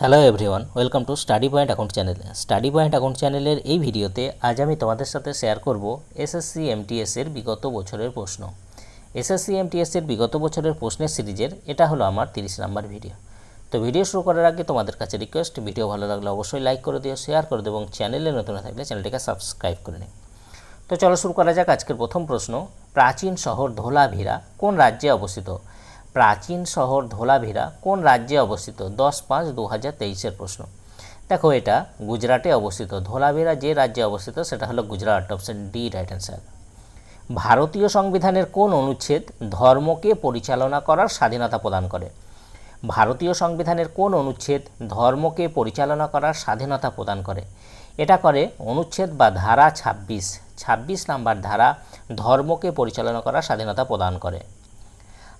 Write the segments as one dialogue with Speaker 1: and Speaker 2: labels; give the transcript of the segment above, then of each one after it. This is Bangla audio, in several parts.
Speaker 1: Hello everyone welcome to study point account channel study point account চ্যানেলের এই ভিডিওতে আজ আমি তোমাদের সাথে শেয়ার করব এসএসসি এমটিএস এর বিগত বছরের প্রশ্ন। এসএসসি এমটিএস এর বিগত বছরের প্রশ্নের সিরিজের, এটা হলো আমার তিরিশ নাম্বার ভিডিও। তো ভিডিও শুরু করার আগে তোমাদের কাছে রিকোয়েস্ট ভিডিও ভালো লাগলে অবশ্যই লাইক করে দিও শেয়ার করে দিও এবং চ্যানেলে নতুন থাকলে চ্যানেলটিকে সাবস্ক্রাইব করে নিও। তো চলো শুরু করা যাক আজকের প্রথম প্রশ্ন, প্রাচীন শহর ধোলাভিরা কোন রাজ্যে অবস্থিত? প্রাচীন শহর ধোলাভিরা কোন রাজ্যে অবস্থিত? দশ পাঁচ দু হাজার তেইশের প্রশ্ন। দেখো এটা, গুজরাটে অবস্থিত। ধোলাভিরা যে রাজ্যে অবস্থিত, সেটা হলো Gujarat. Option D right answer ভারতীয় সংবিধানের কোন অনুচ্ছেদ ধর্মকে পরিচালনা করার স্বাধীনতা প্রদান করে? ভারতীয় সংবিধানের কোন অনুচ্ছেদ ধর্মকে পরিচালনা করার স্বাধীনতা প্রদান করে? এটা করে অনুচ্ছেদ বা ধারা ছাব্বিশ। ছাব্বিশ নাম্বার ধারা ধর্মকে পরিচালনা করার স্বাধীনতা প্রদান করে।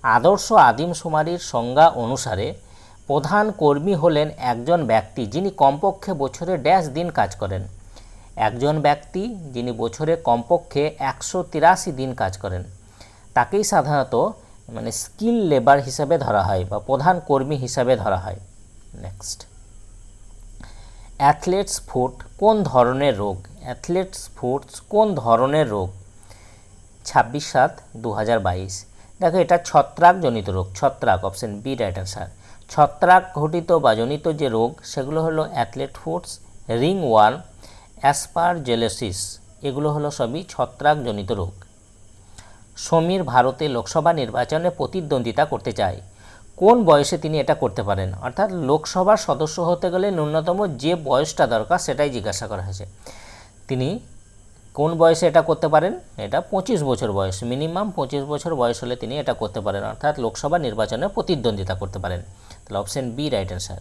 Speaker 1: আদর্শ আদিমশুমারির সংজ্ঞা অনুসারে প্রধান কর্মী হলেন একজন ব্যক্তি যিনি কমপক্ষে বছরে ড্যাশ দিন কাজ করেন। একজন ব্যক্তি যিনি বছরে কমপক্ষে একশো তিরাশি দিন কাজ করেন। তাকেই সাধারণত মানে স্কিল লেবার হিসাবে ধরা হয় বা প্রধান কর্মী হিসাবে ধরা হয়। নেক্সট। অ্যাথলেটস ফুট কোন ধরনের রোগ? অ্যাথলেটস ফুটস কোন ধরনের রোগ? ছাব্বিশ সাত দু হাজার বাইশ। দেখো, এটা ছত্রাকজনিত রোগ, ছত্রাক অপশন বি রাইট অ্যান্সার ছত্রাক ঘটিত বা জনিত যে রোগ, সেগুলো হলো athlete foot ringworm aspergillosis এগুলো হলো সবই ছত্রাকজনিত রোগ। সমীর ভারতে লোকসভা নির্বাচনে প্রতিদ্বন্দ্বিতা করতে চায়। কোন বয়সে তিনি এটা করতে পারেন? অর্থাৎ লোকসভার সদস্য হতে গেলে ন্যূনতম যে বয়সটা দরকার, সেটাই জিজ্ঞাসা করা হয়েছে। তিনি কোন বয়সে এটা করতে পারেন? এটা পঁচিশ বছর বয়স। মিনিমাম পঁচিশ বছর বয়স হলে তিনি এটা করতে পারেন, অর্থাৎ লোকসভা নির্বাচনে প্রতিদ্বন্দ্বিতা করতে পারেন। তাহলে অপশন বি রাইট অ্যান্সার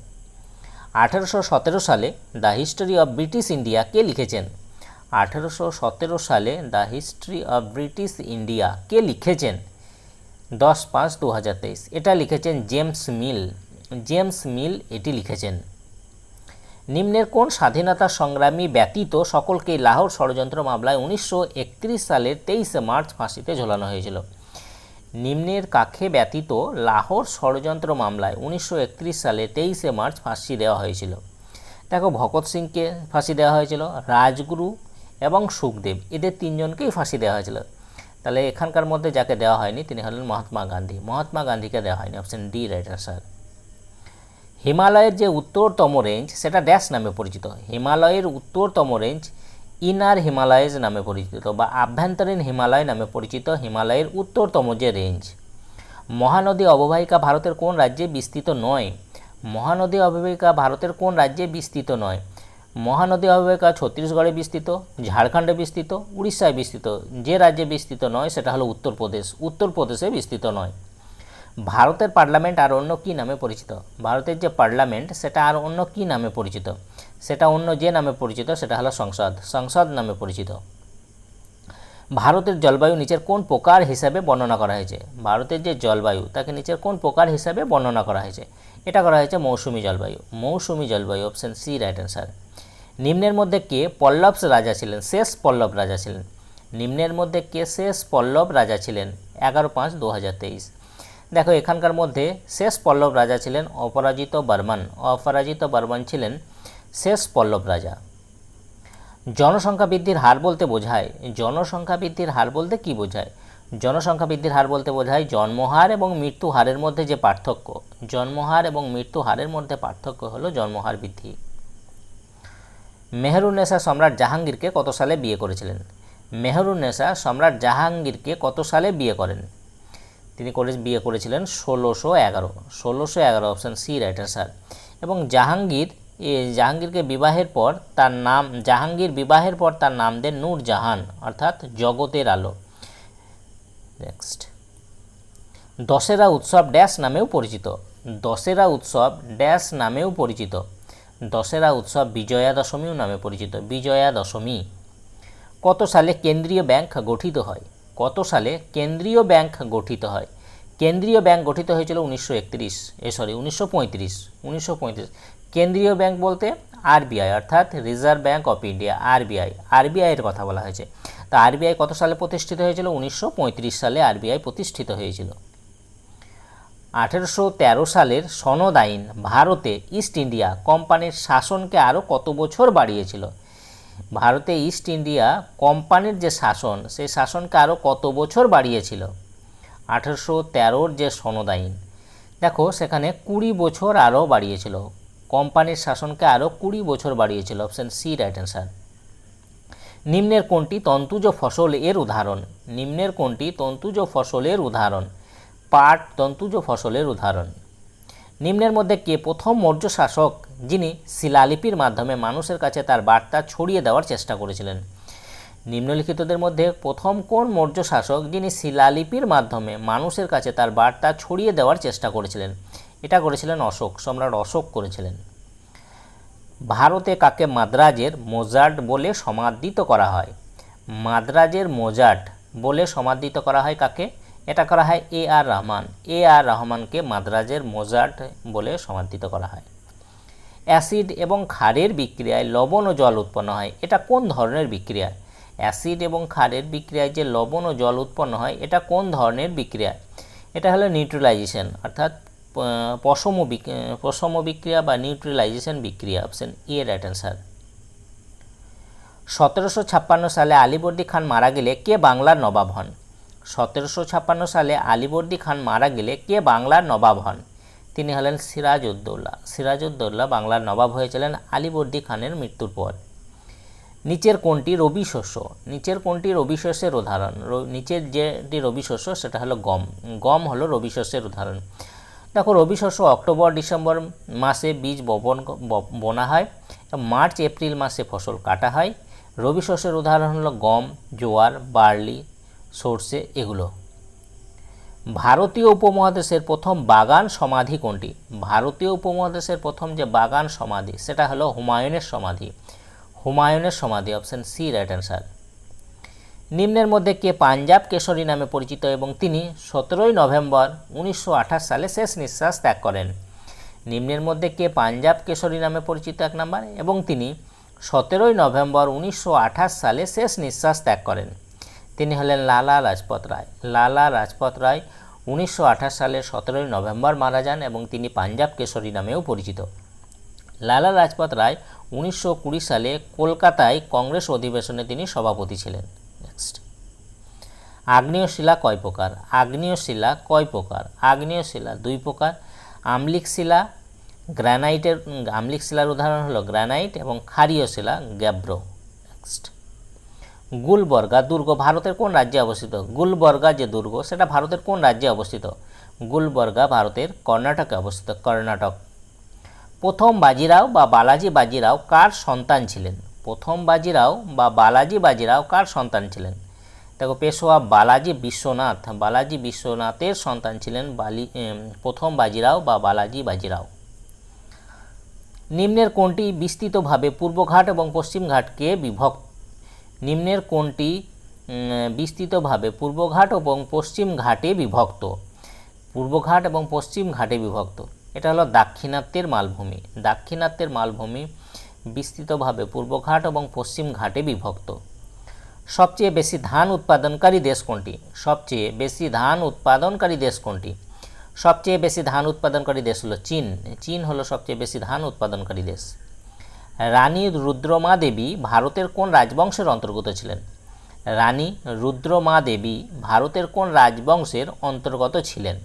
Speaker 1: আঠেরোশো সতেরো সালে the history of British India কে লিখেছেন? আঠেরোশো সতেরো সালে the history of British India কে লিখেছেন? দশ পাঁচ দু হাজার তেইশ। এটা লিখেছেন জেমস মিল। জেমস মিল এটি লিখেছেন। নিম্নের কোন স্বাধীনতা সংগ্রামী ব্যতীত সকলকে লাহোর ষড়যন্ত্র মামলায় উনিশশো একত্রিশ সালের তেইশে মার্চ ফাঁসিতে ঝোলানো হয়েছিল। নিম্নের কাকে ব্যতীত লাহোর ষড়যন্ত্র মামলায় উনিশশো একত্রিশ সালে তেইশে মার্চ ফাঁসি দেওয়া হয়েছিল। দেখো ভগৎ সিংকে ফাঁসি দেওয়া হয়েছিল, রাজগুরু এবং সুখদেব, এদের তিনজনকেই ফাঁসি দেওয়া হয়েছিল। তাহলে এখানকার মধ্যে যাকে দেওয়া হয়নি, তিনি হলেন মহাত্মা গান্ধী। মহাত্মা গান্ধীকে দেওয়া হয়নি, অপশন ডি রাইট আনসার হিমালয়ের যে উত্তরতম রেঞ্জ, সেটা ড্যাশ নামে পরিচিত। হিমালয়ের উত্তরতম রেঞ্জ ইনার হিমালয়েজ নামে পরিচিত বা আভ্যন্তরীণ হিমালয় নামে পরিচিত হিমালয়ের উত্তরতম যে রেঞ্জ। মহানদী অববাহিকা ভারতের কোন রাজ্যে বিস্তৃত নয়? মহানদী অববাহিকা ভারতের কোন রাজ্যে বিস্তৃত নয়? মহানদী অববাহিকা ছত্তিশগড়ে বিস্তৃত, ঝাড়খণ্ডে বিস্তৃত, উড়িষ্যায় বিস্তৃত। যে রাজ্যে বিস্তৃত নয়, সেটা হলো উত্তরপ্রদেশ। উত্তরপ্রদেশে বিস্তৃত নয়। ভারতের পার্লামেন্ট আর অন্য কী নামে পরিচিত? ভারতের যে পার্লামেন্ট, সেটা আর অন্য কী নামে পরিচিত? সেটা অন্য যে নামে পরিচিত, সেটা হলো সংসদ। সংসদ নামে পরিচিত। ভারতের জলবায়ু নিচের কোন প্রকার হিসাবে বর্ণনা করা হয়েছে? ভারতের যে জলবায়ু, তাকে নিচের কোন প্রকার হিসাবে বর্ণনা করা হয়েছে? এটা করা হয়েছে মৌসুমি জলবায়ু। মৌসুমি জলবায়ু অপশন সি রাইট অ্যান্সার নিম্নের মধ্যে কে পল্লব রাজা ছিলেন? শেষ পল্লব রাজা ছিলেন। নিম্নের মধ্যে কে শেষ পল্লব রাজা ছিলেন? এগারো পাঁচ দু হাজার তেইশ। দেখো, এখানকার মধ্যে শেষ পল্লব রাজা ছিলেন অপরাজিত বর্মন। অপরাজিত বর্মন ছিলেন শেষ পল্লব রাজা। জনসংখ্যা বৃদ্ধির হার বলতে বোঝায়। জনসংখ্যা বৃদ্ধির হার বলতে কি বোঝায়? জনসংখ্যা বৃদ্ধির হার বলতে বোঝায় জন্মহার এবং মৃত্যু হারের মধ্যে যে পার্থক্য। জন্মহার এবং মৃত্যু হারের মধ্যে পার্থক্য হলো জন্মহার বৃদ্ধি। মেহরুন্নেসা সম্রাট জাহাঙ্গীরকে কত সালে বিয়ে করেছিলেন? মেহরুন্নেসা সম্রাট জাহাঙ্গীরকে কত সালে বিয়ে করেন? তিনি করে বিয়ে করেছিলেন ষোলোশো এগারো ষোলোশো এগারো অপশান সি রাইটার স্যার। এবং জাহাঙ্গীর জাহাঙ্গীরকে বিবাহের পর তার নাম, জাহাঙ্গীর বিবাহের পর তার নাম দেন নূর জাহান, অর্থাৎ জগতের আলো। নেক্সট দশেরা উৎসব ড্যাশ নামেও পরিচিত। দশেরা উৎসব ড্যাশ নামেও পরিচিত। দশেরা উৎসব বিজয়া দশমীও নামে পরিচিত। বিজয়া দশমী কত সালে কেন্দ্রীয় ব্যাংক গঠিত হয়? কত সালে কেন্দ্রীয় ব্যাংক গঠিত হয়? কেন্দ্রীয় ব্যাংক গঠিত হয়েছিল উনিশশো একত্রিশ, এ সরি উনিশশো পঁয়ত্রিশ উনিশশো পঁয়ত্রিশ। কেন্দ্রীয় ব্যাংক বলতে আরবিআই, অর্থাৎ reserve bank of India RBI. আরবিআইয়ের কথা বলা হয়েছে। তা আরবিআই কত সালে প্রতিষ্ঠিত হয়েছিল? উনিশশো পঁয়ত্রিশ সালে আরবিআই প্রতিষ্ঠিত হয়েছিল। আঠেরোশো তেরো সালের সনদ আইন ভারতে ইস্ট ইন্ডিয়া কোম্পানির শাসনকে আরও কত বছর বাড়িয়েছিল? ভারতে ইস্ট ইন্ডিয়া কোম্পানির যে শাসন, সেই শাসনকে আরও কত বছর বাড়িয়েছিল? আঠেরোশো তেরোর যে সনদ আইন দেখো সেখানে কুড়ি বছর আরও বাড়িয়েছিল। কোম্পানির শাসনকে আরও কুড়ি বছর বাড়িয়েছিল, অপশান সি রাইট অ্যান্সার। নিম্নের কোনটি? তন্তুজ ফসল এর উদাহরণ। নিম্নের কোনটি? তন্তুজ ফসলের উদাহরণ। পাট তন্তুজ ফসলের উদাহরণ। নিম্নের মধ্যে কে প্রথম মৌর্য শাসক, যিনি শিলালিপির মাধ্যমে মানুষের কাছে তার বার্তা ছড়িয়ে দেওয়ার চেষ্টা করেছিলেন। নিম্নলিখিতদের মধ্যে প্রথম কোন মৌর্য শাসক, যিনি শিলালিপির মাধ্যমে মানুষের কাছে তার বার্তা ছড়িয়ে দেওয়ার চেষ্টা করেছিলেন? এটা করেছিলেন অশোক, সম্রাট অশোক করেছিলেন। ভারতে কাকে মাদ্রাজের মোজার্ট বলে সমাদৃত করা হয়? মাদ্রাজের মোজার্ট বলে সমাদৃত করা হয় কাকে? এটা করা হয় এ আর রহমান। এ আর রহমানকে মাদ্রাজের মোজার্ট বলে সমাদৃত করা হয়। অ্যাসিড এবং ক্ষারের বিক্রিয়ায় লবণ ও জল উৎপন্ন হয়। এটা কোন ধরনের বিক্রিয়া? অ্যাসিড এবং ক্ষারের বিক্রিয়ায় যে লবণ ও জল উৎপন্ন হয়, এটা কোন ধরনের বিক্রিয়া? এটা হলো নিউট্রালাইজেশন অর্থাৎ পশম পশম বিক্রিয়া বা নিউট্রালাইজেশন বিক্রিয়া অপশন এ রাইট অ্যান্সার সতেরোশো ছাপ্পান্ন সালে আলিবর্দী খান মারা গেলে কে বাংলার নবাব হন? সতেরোশো ছাপ্পান্ন সালে আলিবর্দী খান মারা গেলে কে বাংলার নবাব হন? তিনি হলেন সিরাজউদ্দৌলা। সিরাজউদ্দৌলা বাংলার নবাব হয়েছিলেন আলিবর্দী খানের মৃত্যুর পর। নিচের কোনটি রবি শস্য? নিচের কোনটি রবি শস্যের উদাহরণ? নিচের যেটি রবি শস্য, সেটা হলো গম। গম হলো রবি শস্যের উদাহরণ। দেখো, রবি শস্য অক্টোবর, ডিসেম্বর মাসে বীজ বপন বোনা হয়। মার্চ, এপ্রিল মাসে ফসল কাটা হয়। রবি শস্যের উদাহরণ হলো গম, জোয়ার, বার্লি সর্ষে এগুলো। ভারতীয় উপমহাদেশের প্রথম বাগান সমাধি কোনটি? ভারতীয় উপমহাদেশের প্রথম যে বাগান সমাধি, সেটা হলো হুমায়ুনের সমাধি। হুমায়ুনের সমাধি অপশন সি রাইট অ্যান্সার নিম্নের মধ্যে কে পাঞ্জাব কেশরী নামে পরিচিত এবং তিনি সতেরোই নভেম্বর উনিশশো আঠাশ সালে শেষ নিঃশ্বাস ত্যাগ করেন। নিম্নের মধ্যে কে পাঞ্জাব কেশরী নামে পরিচিত এক নম্বর এবং তিনি সতেরোই নভেম্বর উনিশশো আঠাশ সালে শেষ নিঃশ্বাস ত্যাগ করেন। তিনি হলেন লালা রাজপথ রায়। লালা রাজপথ রায় উনিশশো আঠাশ সালে সতেরোই নভেম্বর মারা যান এবং তিনি পাঞ্জাব কেশরী নামেও পরিচিত। লালা রাজপথ রায় উনিশশো কুড়ি সালে কলকাতায় কংগ্রেস অধিবেশনে তিনি সভাপতি ছিলেন। নেক্সট আগ্নেয় শিলা কয় প্রকার? আগ্নেয় শিলা কয় প্রকার? আগ্নেয় শিলা দুই প্রকার। আম্লিক শিলা, গ্রানাইটের আম্লিক শিলার উদাহরণ হলো গ্রানাইট এবং ক্ষারীয় শিলা গ্যাব্রো। নেক্সট গুলবর্গা দুর্গ ভারতের কোন রাজ্যে অবস্থিত? গুলবর্গা যে দুর্গ, সেটা ভারতের কোন রাজ্যে অবস্থিত? গুলবর্গা ভারতের কর্ণাটকে অবস্থিত, কর্ণাটক। প্রথম বাজিরাও বা বালাজি বাজিরাও কার সন্তান ছিলেন? প্রথম বাজিরাও বা বালাজি বাজিরাও কার সন্তান ছিলেন? দেখো, পেশোয়া বালাজি বিশ্বনাথ। বালাজি বিশ্বনাথের সন্তান ছিলেন বালি প্রথম বাজিরাও বা বালাজি বাজিরাও। নিম্নের কোনটি বিস্তৃতভাবে পূর্বঘাট এবং পশ্চিমঘাটকে বিভক্ত নিম্নের কোনটি বিস্তৃতভাবে পূর্বঘাট এবং পশ্চিম ঘাটে বিভক্ত। পূর্বঘাট এবং পশ্চিম ঘাটে বিভক্ত। এটা হলো দাক্ষিণাত্যের মালভূমি। দাক্ষিণাত্যের মালভূমি বিস্তৃতভাবে পূর্বঘাট এবং পশ্চিম ঘাটে বিভক্ত। সবচেয়ে বেশি ধান উৎপাদনকারী দেশ কোনটি? সবচেয়ে বেশি ধান উৎপাদনকারী দেশ কোনটি? সবচেয়ে বেশি ধান উৎপাদনকারী দেশ হলো চীন। চীন হলো সবচেয়ে বেশি ধান উৎপাদনকারী দেশ। রানী রুদ্রমা দেবী ভারতের কোন রাজবংশের অন্তর্গত ছিলেন? রানী রুদ্রমা দেবী ভারতের কোন রাজবংশের অন্তর্গত ছিলেন?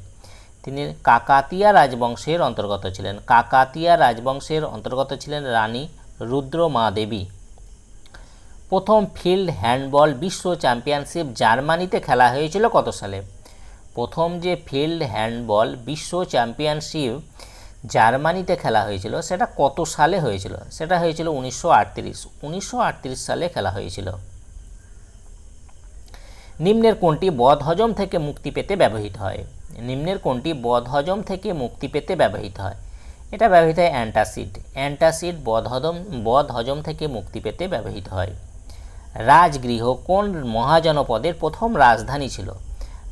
Speaker 1: তিনি কাকাতিয়া রাজবংশের অন্তর্গত ছিলেন। কাকাতিয়া রাজবংশের অন্তর্গত ছিলেন রানী রুদ্রমা দেবী প্রথম ফিল্ড হ্যান্ডবল বিশ্ব চ্যাম্পিয়নশিপ জার্মানিতে খেলা হয়েছিল কত সালে? প্রথম যে ফিল্ড হ্যান্ডবল বিশ্ব চ্যাম্পিয়নশিপ জার্মানিতে খেলা হয়েছিল, সেটা কত সালে হয়েছিল? সেটা হয়েছিল উনিশশো আটত্রিশ। উনিশশো সালে খেলা হয়েছিল। নিম্নের কোনটি বদহজম থেকে মুক্তি পেতে ব্যবহৃত হয়? নিম্নের কোনটি বদহজম থেকে মুক্তি পেতে ব্যবহৃত হয়? এটা ব্যবহৃত হয় অ্যান্টাসিড। অ্যান্টাসিড বদহজম বদহজম থেকে মুক্তি পেতে ব্যবহৃত হয়। রাজগৃহ কোন মহাজনপদের প্রথম রাজধানী ছিল?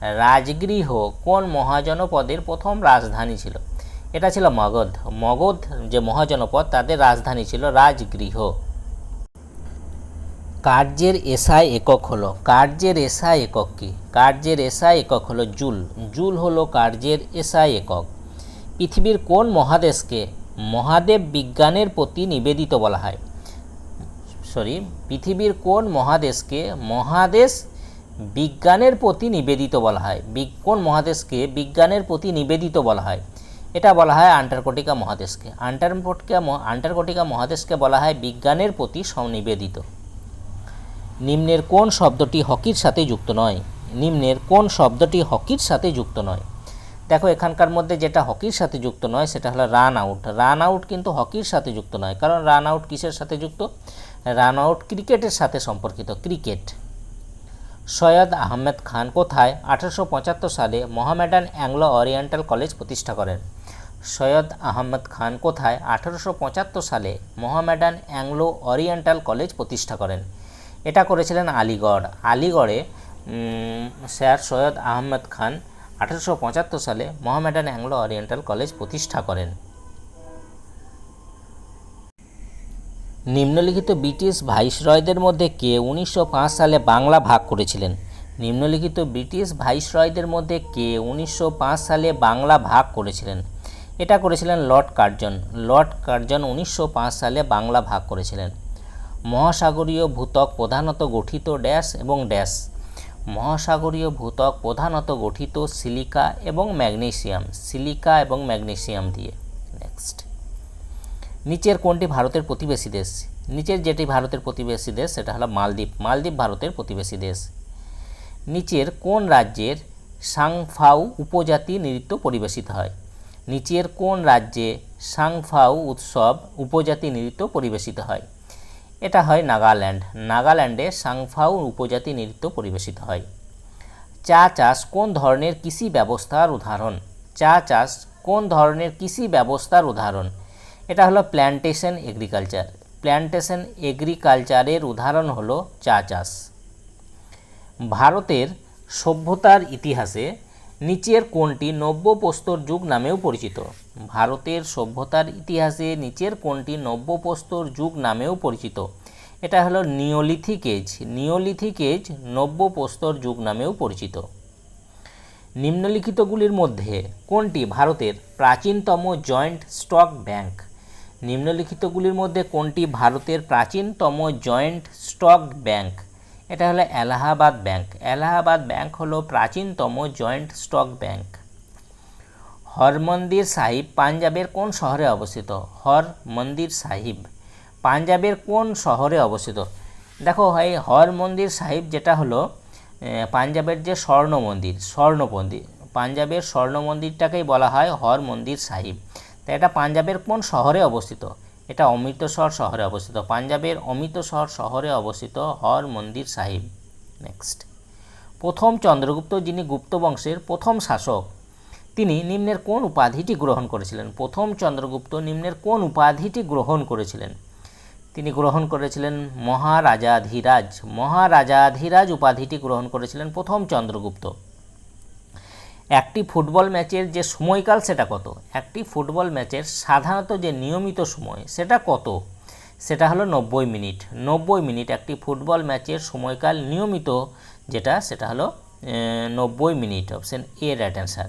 Speaker 1: রাজগৃহ কোন মহাজনপদের প্রথম রাজধানী ছিল? এটা ছিল মগধ। মগধ যে মহাজনপদ তাদের রাজধানী ছিল রাজগৃহ। কার্যের এসআই একক হলো, কার্যের এসআই একক কি? কার্যের এসআই একক হলো জুল। জুল হলো কার্যের এসআই একক। পৃথিবীর কোন মহাদেশকে মহাদেব বিজ্ঞানের প্রতি নিবেদিত বলা হয়? সরি, পৃথিবীর কোন মহাদেশকে মহাদেশ বিজ্ঞানের প্রতি নিবেদিত বলা হয়? কোন মহাদেশকে বিজ্ঞানের প্রতি নিবেদিত বলা হয়? এটা বলা হয় আন্টার্কটিকা মহাদেশকে। আন্টার্কটিকা আন্টার্কটিকা মহাদেশকে বলা হয় বিজ্ঞানের প্রতি সনিবেদিত নিম্নের কোন শব্দটি হকির সাথে যুক্ত নয়? নিম্নের কোন শব্দটি হকির সাথে যুক্ত নয়? দেখো, এখানকার মধ্যে যেটা হকির সাথে যুক্ত নয়, সেটা হলো রান আউট। রান আউট কিন্তু হকির সাথে যুক্ত নয়। কারণ রান আউট কিসের সাথে যুক্ত? রান আউট ক্রিকেটের সাথে সম্পর্কিত। ক্রিকেট। সৈয়দ আহমেদ খান কোথায় আঠারোশো পঁচাত্তর সালে মোহামেডান অ্যাংলো ওরিয়েন্টাল কলেজ প্রতিষ্ঠা করেন? সৈয়দ আহমেদ খান কোথায় আঠারোশো পঁচাত্তর সালে মোহামেডান অ্যাংলো ওরিয়েন্টাল কলেজ প্রতিষ্ঠা করেন? এটা করেছিলেন আলিগড়। আলিগড়ে স্যার সৈয়দ আহমেদ খান আঠারোশো পঁচাত্তর সালে মোহামেডান অ্যাংলো ওরিয়েন্টাল কলেজ প্রতিষ্ঠা করেন। নিম্নলিখিত ব্রিটিশ ভাইসরয়দের মধ্যে কে উনিশশো পাঁচ সালে বাংলা ভাগ করেছিলেন? নিম্নলিখিত ব্রিটিশ ভাইসরয়দের মধ্যে কে উনিশশো পাঁচ সালে বাংলা ভাগ করেছিলেন? এটা করেছিলেন লর্ড কার্জন। লর্ড কার্জন উনিশশো পাঁচ সালে বাংলা ভাগ করেছিলেন। মহাসাগরীয় ভূতক প্রধানত গঠিত ড্যাশ এবং ড্যাশ। মহাসাগরীয় ভূতক প্রধানত গঠিত সিলিকা এবং ম্যাগনেসিয়াম। সিলিকা এবং ম্যাগনেসিয়াম দিয়ে। নেক্সট। নিচের কোনটি ভারতের প্রতিবেশী দেশ? নিচের যেটি ভারতের প্রতিবেশী দেশ, সেটা হলো মালদ্বীপ। মালদ্বীপ ভারতের প্রতিবেশী দেশ। নিচের কোন রাজ্যের সাংফাউ উপজাতি নৃত্য পরিবেশিত হয়? নিচের কোন রাজ্যে সাংফাউ উৎসব উপজাতি নৃত্য পরিবেশিত হয়? এটা হয় নাগাল্যান্ড। নাগাল্যান্ডে সাংফাউ উপজাতি নৃত্য পরিবেশিত হয়। চা চাষ কোন ধরনের কৃষি ব্যবস্থার উদাহরণ? চা চাষ কোন ধরনের কৃষি ব্যবস্থার উদাহরণ? এটা হলো প্ল্যান্টেশন এগ্রিকালচার। প্ল্যান্টেশন এগ্রিকালচারের উদাহরণ হলো চা চাষ। ভারতের সভ্যতার ইতিহাসে নিচের কোনটি নব্য প্রস্তর যুগ নামেও পরিচিত। ভারতের সভ্যতার ইতিহাসে নিচের কোনটি নব্য প্রস্তর যুগ নামেও পরিচিত। এটা হলো নিওলিথিক এজ নিওলিথিক এজ নব্য প্রস্তর যুগ নামেও পরিচিত। নিম্নলিখিতগুলির মধ্যে কোনটি ভারতের প্রাচীনতম জয়েন্ট স্টক ব্যাংক? নিম্নলিখিতগুলির মধ্যে কোনটি ভারতের প্রাচীনতম জয়েন্ট স্টক ব্যাংক? এটা হলো এলাহাবাদ ব্যাংক। এলাহাবাদ ব্যাংক হলো প্রাচীনতম joint stock bank. Harmandir Sahib পাঞ্জাবের কোন শহরে অবস্থিত? হর মন্দির সাহিব পাঞ্জাবের কোন শহরে অবস্থিত? দেখো এই হর মন্দির সাহিব যেটা হলো পাঞ্জাবের যে স্বর্ণ মন্দির স্বর্ণ মন্দির, পাঞ্জাবের স্বর্ণ মন্দিরটাকেই বলা হয় হর মন্দির সাহিব। তা এটা পাঞ্জাবের কোন শহরে অবস্থিত? এটা অমৃতসর শহরে অবস্থিত। পাঞ্জাবের অমৃতসর শহরে অবস্থিত হর মন্দির সাহিব। নেক্সট। প্রথম চন্দ্রগুপ্ত যিনি গুপ্ত বংশের প্রথম শাসক, তিনি নিম্নের কোন উপাধিটি গ্রহণ করেছিলেন? প্রথম চন্দ্রগুপ্ত নিম্নের কোন উপাধিটি গ্রহণ করেছিলেন? তিনি গ্রহণ করেছিলেন মহারাজাধিরাজ। মহারাজাধিরাজ উপাধিটি গ্রহণ করেছিলেন প্রথম চন্দ্রগুপ্ত। একটি ফুটবল ম্যাচের যে সময়কাল সেটা কত? একটি ফুটবল ম্যাচের সাধারণত যে নিয়মিত সময় সেটা কত? সেটা হলো নব্বই মিনিট। নব্বই মিনিট একটি ফুটবল ম্যাচের সময়কাল নিয়মিত যেটা সেটা হলো নব্বই minute. Option A right answer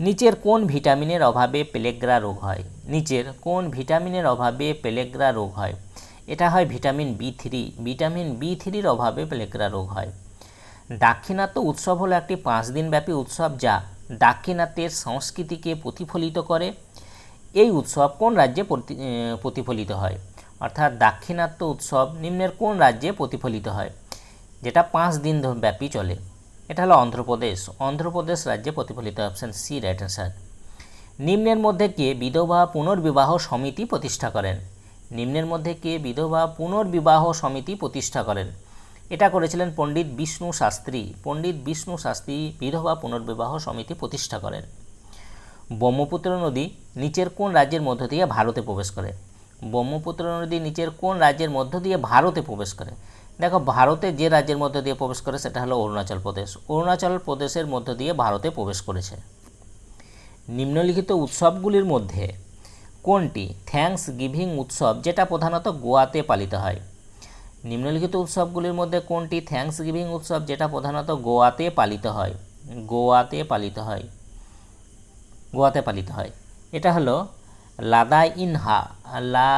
Speaker 1: নিচের কোন ভিটামিনের অভাবে পেলেগ্রা রোগ হয়? নিচের কোন ভিটামিনের অভাবে পেলেগ্রা রোগ হয়? এটা হয় vitamin B three. Vitamin B থ্রির অভাবে পেলেগ্রা রোগ হয়। দাক্ষিণাত্য উৎসব হলো একটি পাঁচ দিনব্যাপী উৎসব যা দাক্ষিণাত্যের সংস্কৃতিকে প্রতিফলিত করে। এই উৎসব কোন রাজ্যে প্রতি- প্রতিফলিত হয়? অর্থাৎ দাক্ষিণাত্য উৎসব নিম্নের কোন রাজ্যে প্রতিফলিত হয়? যেটা পাঁচ দিন ব্যাপী চলে। এটা হলো অন্ধ্রপ্রদেশ। অন্ধ্রপ্রদেশ রাজ্যে প্রতিফলিত। Option C, right answer. নিম্নের মধ্যে কে বিধবা পুনর্বিবাহ সমিতি প্রতিষ্ঠা করেন? নিম্নের মধ্যে কে বিধবা পুনর্বিবাহ সমিতি প্রতিষ্ঠা করেন? এটা করেছিলেন পণ্ডিত বিষ্ণু শাস্ত্রী। পণ্ডিত বিষ্ণু শাস্ত্রী বিধবা পুনর্বিবাহ সমিতি প্রতিষ্ঠা করেন। ব্রহ্মপুত্র নদী নিচের কোন রাজ্যের মধ্য দিয়ে ভারতে প্রবেশ করে? ব্রহ্মপুত্র নদী নিচের কোন রাজ্যের মধ্য দিয়ে ভারতে প্রবেশ করে? দেখো, ভারতে যে রাজ্যের মধ্য দিয়ে প্রবেশ করে সেটা হলো অরুণাচল প্রদেশ। অরুণাচল প্রদেশের মধ্য দিয়ে ভারতে প্রবেশ করেছে। নিম্নলিখিত উৎসবগুলির মধ্যে কোনটি থ্যাঙ্কস গিভিং উৎসব, যেটা প্রধানত গোয়াতে পালিত হয়? নিম্নলিখিত উৎসবগুলির মধ্যে কোনটি থ্যাঙ্কস গিভিং উৎসব যেটা প্রধানত গোয়াতে পালিত হয়? গোয়াতে পালিত হয়। গোয়াতে পালিত হয়। এটা হলো লাদাইনহা, লা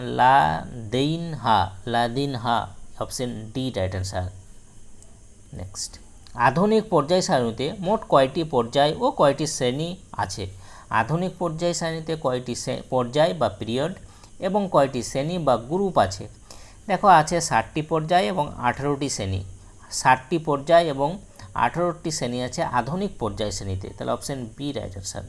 Speaker 1: লাদেইনহা লাদিনহা, option D right answer next আধুনিক পর্যায় সারণীতে মোট কয়টি পর্যায় ও কয়টি শ্রেণি আছে? আধুনিক পর্যায় সারণীতে কয়টি পর্যায় বা পিরিয়ড এবং কয়টি শ্রেণি বা গ্রুপ আছে? দেখো আছে ষাটটি পর্যায় এবং আঠেরোটি শ্রেণি। ষাটটি পর্যায় এবং আঠেরোটি শ্রেণি আছে আধুনিক পর্যায় শ্রেণীতে। তাহলে অপশন বি রাইট অ্যান্সার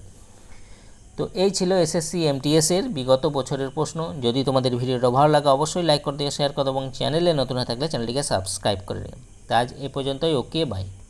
Speaker 1: তো এই ছিল এসএসসি এমটিএস এর বিগত বছরের প্রশ্ন। যদি তোমাদের ভিডিওটা ভালো লাগে, অবশ্যই লাইক করে দিও শেয়ার করো এবং চ্যানেলে নতুন হয়ে থাকলে চ্যানেলটিকে সাবস্ক্রাইব করে নিও। তো আজ এ পর্যন্তই ওকে বাই